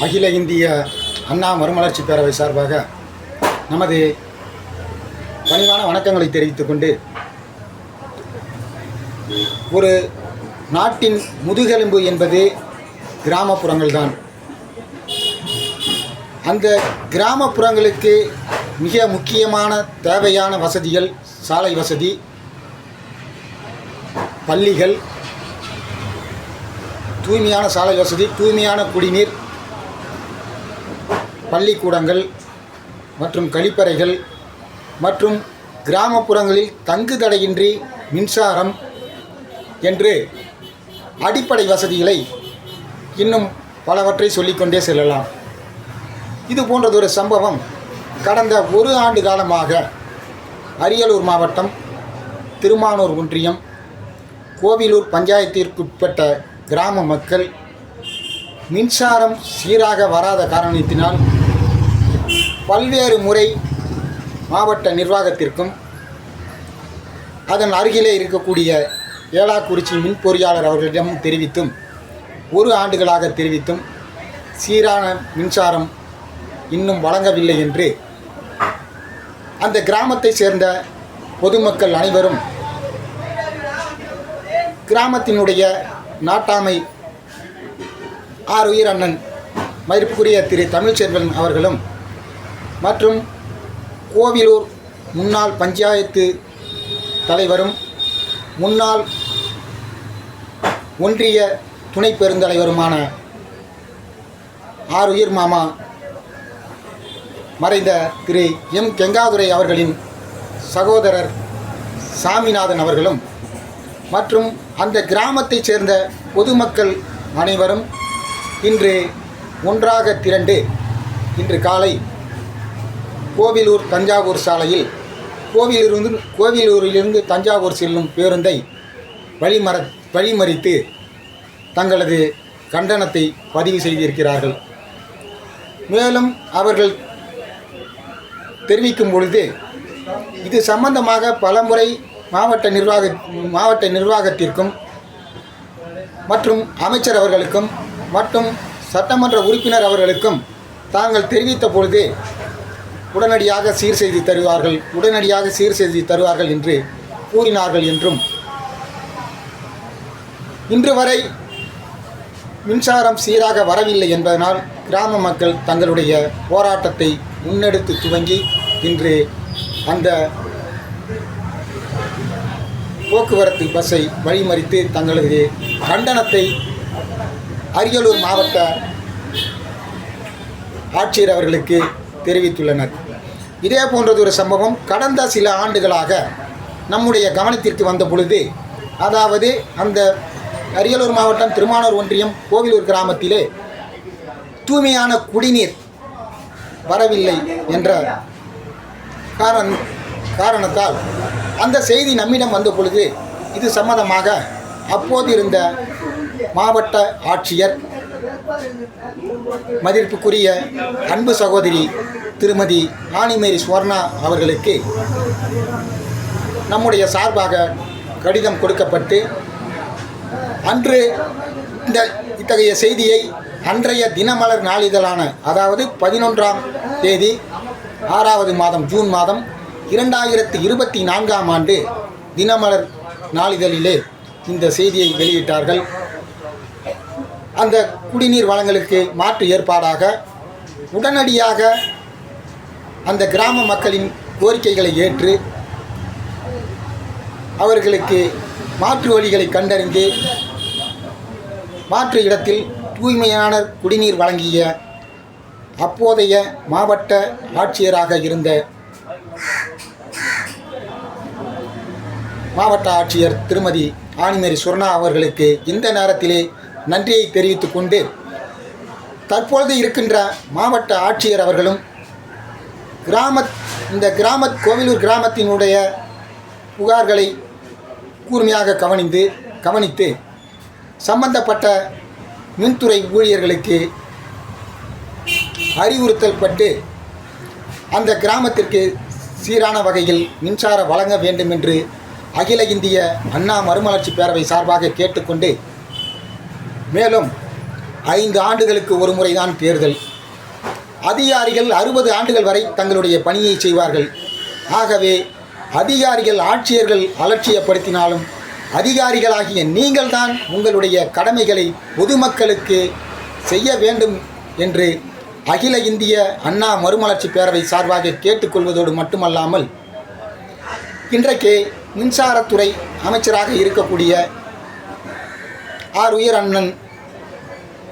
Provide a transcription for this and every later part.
அகில இந்திய அண்ணா மறுமலர்ச்சி பேரவை சார்பாக நமது பணிவான வணக்கங்களை தெரிவித்துக் கொண்டு ஒரு நாட்டின் முதுகெலும்பு என்பது கிராமப்புறங்கள்தான். அந்த கிராமப்புறங்களுக்கு மிக முக்கியமான தேவையான வசதிகள் சாலை வசதி பள்ளிகள் தூய்மையான சாலை வசதி தூய்மையான குடிநீர் பள்ளிக்கூடங்கள் மற்றும் கழிப்பறைகள் மற்றும் கிராமப்புறங்களில் தங்குதடையின்றி மின்சாரம் என்று அடிப்படை வசதிகளை இன்னும் பலவற்றை சொல்லிக்கொண்டே செல்லலாம். இது போன்றதொரு சம்பவம் கடந்த ஒரு ஆண்டு காலமாக அரியலூர் மாவட்டம் திருமானூர் ஒன்றியம் கோவிலூர் பஞ்சாயத்திற்குட்பட்ட கிராம மக்கள் மின்சாரம் சீராக வராத காரணத்தினால் பல்வேறு முறை மாவட்ட நிர்வாகத்திற்கும் அதன் அருகிலே இருக்கக்கூடிய ஏலாக்குறிச்சி மின் பொறியாளர் அவர்களிடம் தெரிவித்தும் ஒரு ஆண்டுகளாக தெரிவித்தும் சீரான மின்சாரம் இன்னும் வழங்கவில்லை என்று அந்த கிராமத்தை சேர்ந்த பொதுமக்கள் அனைவரும் கிராமத்தினுடைய நாட்டாமை ஆறுயிர் அண்ணன் மதிப்புக்குரிய திரு தமிழ்ச்செல்வன் அவர்களும் மற்றும் கோவிலூர் முன்னாள் பஞ்சாயத்து தலைவரும் முன்னாள் ஒன்றிய துணை பெருந்தலைவருமான ஆறுயிர் மாமா மறைந்த திரு எம். கெங்காதுரை அவர்களின் சகோதரர் சாமிநாதன் அவர்களும் மற்றும் அந்த கிராமத்தைச் சேர்ந்த பொதுமக்கள் அனைவரும் இன்று ஒன்றாக திரண்டு இன்று காலை கோவிலூர் தஞ்சாவூர் சாலையில் கோவிலிருந்து கோவிலூரிலிருந்து தஞ்சாவூர் செல்லும் பேருந்தை வழிமற வழிமறித்து தங்களது கண்டனத்தை பதிவு செய்திருக்கிறார்கள். மேலும் அவர்கள் தெரிவிக்கும் பொழுது இது சம்பந்தமாக பலமுறை மாவட்ட நிர்வாக மாவட்ட நிர்வாகத்திற்கும் மற்றும் அமைச்சர் அவர்களுக்கும் மற்றும் சட்டமன்ற உறுப்பினர் அவர்களுக்கும் தாங்கள் தெரிவித்த பொழுது உடனடியாக சீர் செய்து தருவார்கள் உடனடியாக சீர் செய்து தருவார்கள் என்று கூறினார்கள் என்றும். இன்று வரை மின்சாரம் சீராக வரவில்லை என்பதனால் கிராம மக்கள் தங்களுடைய போராட்டத்தை முன்னெடுத்து துவங்கி இன்று அந்த போக்குவரத்து பஸ்ஸை வழிமறித்து தங்களது கண்டனத்தை அரியலூர் மாவட்ட ஆட்சியர் அவர்களுக்கு தெரிவித்துள்ளனர். இதே போன்றதொரு சம்பவம் கடந்த சில ஆண்டுகளாக நம்முடைய கவனத்திற்கு வந்த பொழுது அதாவது அந்த அரியலூர் மாவட்டம் திருமானூர் ஒன்றியம் கோவிலூர் கிராமத்திலே தூய்மையான குடிநீர் வரவில்லை என்ற காரண காரணத்தால் அந்த செய்தி நம்மிடம் வந்த பொழுது இது சம்மந்தமாக அப்போது இருந்த மாவட்ட ஆட்சியர் மதிப்புக்குரிய அன்பு சகோதரி திருமதி ஆணிமேரி ஸ்வர்ணா அவர்களுக்கு நம்முடைய சார்பாக கடிதம் கொடுக்கப்பட்டு அன்று இந்த இத்தகைய செய்தியை அன்றைய தினமலர் நாளிதழான அதாவது பதினொன்றாம் தேதி ஆறாவது மாதம் ஜூன் மாதம் இரண்டாயிரத்து இருபத்தி நான்காம் ஆண்டு தினமலர் நாளிதழிலே இந்த செய்தியை வெளியிட்டார்கள். அந்த குடிநீர் வளங்களுக்கு மாற்று ஏற்பாடாக உடனடியாக அந்த கிராம மக்களின் கோரிக்கைகளை ஏற்று அவர்களுக்கு மாற்று வழிகளை கண்டறிந்து மாற்று இடத்தில் தூய்மையான குடிநீர் வழங்கிய அப்போதைய மாவட்ட ஆட்சியராக இருந்த மாவட்ட ஆட்சியர் திருமதி ஆனிமேரி சுர்ணா அவர்களுக்கு இந்த நேரத்திலே நன்றியை தெரிவித்துக் கொண்டு தற்பொழுது இருக்கின்ற மாவட்ட ஆட்சியர் அவர்களும் கிராம இந்த கிராம கோவிலூர் கிராமத்தினுடைய புகார்களை கூர்மையாக கவனிந்து கவனித்து சம்பந்தப்பட்ட மின்துறை ஊழியர்களுக்கு அறிவுறுத்தல் பட்டு அந்த கிராமத்திற்கு சீரான வகையில் மின்சாரம் வழங்க வேண்டும் என்று அகில இந்திய அண்ணா மறுமலர்ச்சி பேரவை சார்பாக கேட்டுக்கொண்டு மேலும் ஐந்து ஆண்டுகளுக்கு ஒரு முறைதான் தேர்தல். அதிகாரிகள் அறுபது ஆண்டுகள் வரை தங்களுடைய பணியை செய்வார்கள். ஆகவே அதிகாரிகள் ஆட்சியர்கள் அலட்சியப்படுத்தினாலும் அதிகாரிகளாகிய நீங்கள்தான் உங்களுடைய கடமைகளை பொதுமக்களுக்கு செய்ய வேண்டும் என்று அகில இந்திய அண்ணா மறுமலர்ச்சி பேரவை சார்பாக கேட்டுக்கொள்வதோடு மட்டுமல்லாமல் இன்றைக்கு மின்சாரத்துறை அமைச்சராக இருக்கக்கூடிய ஆர் உயர் அண்ணன்.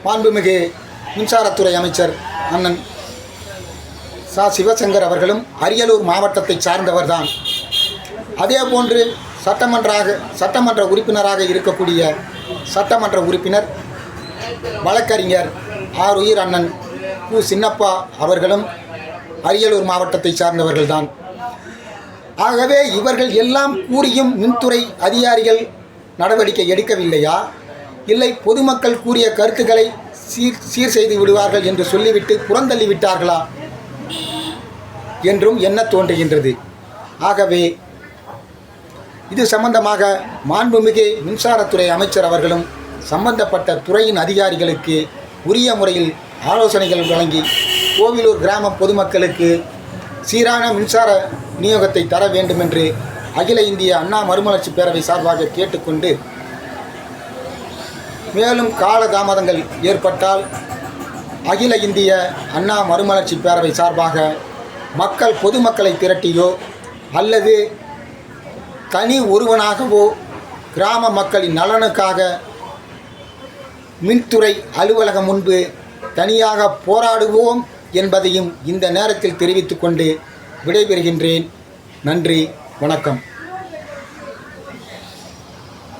மாண்புமிகு மின்சாரத்துறை அமைச்சர் அண்ணன் சா. சிவசங்கர் அவர்களும் அரியலூர் மாவட்டத்தை சார்ந்தவர்தான். அதே போன்று சட்டமன்றாக சட்டமன்ற உறுப்பினராக இருக்கக்கூடிய சட்டமன்ற உறுப்பினர் வழக்கறிஞர் ஆர் உயிர் அண்ணன் கு. சின்னப்பா அவர்களும் அரியலூர் மாவட்டத்தை சார்ந்தவர்கள்தான். ஆகவே இவர்கள் எல்லாம் கூறியும் மின்துறை அதிகாரிகள் நடவடிக்கை எடுக்கவில்லையா? இல்லை பொதுமக்கள் கூறிய கருத்துக்களை சீர் சீர் செய்து விடுவார்கள் என்று சொல்லிவிட்டு புறந்தள்ளி விட்டார்களா? என்றும் என்ன தோன்றுகின்றது? ஆகவே இது சம்பந்தமாக மாண்புமிகு மின்சாரத்துறை அமைச்சர் அவர்களும் சம்பந்தப்பட்ட துறையின் அதிகாரிகளுக்கு உரிய முறையில் ஆலோசனைகள் வழங்கி கோவிலூர் கிராம பொதுமக்களுக்கு சீரான மின்சார விநியோகத்தை தர வேண்டும் என்று அகில இந்திய அண்ணா மறுமலர்ச்சி பேரவை சார்பாக கேட்டுக்கொண்டு மேலும் கால தாமதங்கள் ஏற்பட்டால் அகில இந்திய அண்ணா மறுமலர்ச்சி பேரவை சார்பாக மக்கள் பொதுமக்களை திரட்டியோ அல்லது தனி ஒருவனாகவோ கிராம மக்களின் நலனுக்காக மின்துறை அலுவலகம் முன்பு தனியாக போராடுவோம் என்பதையும் இந்த நேரத்தில் தெரிவித்துக்கொண்டு விடைபெறுகின்றேன். நன்றி வணக்கம்.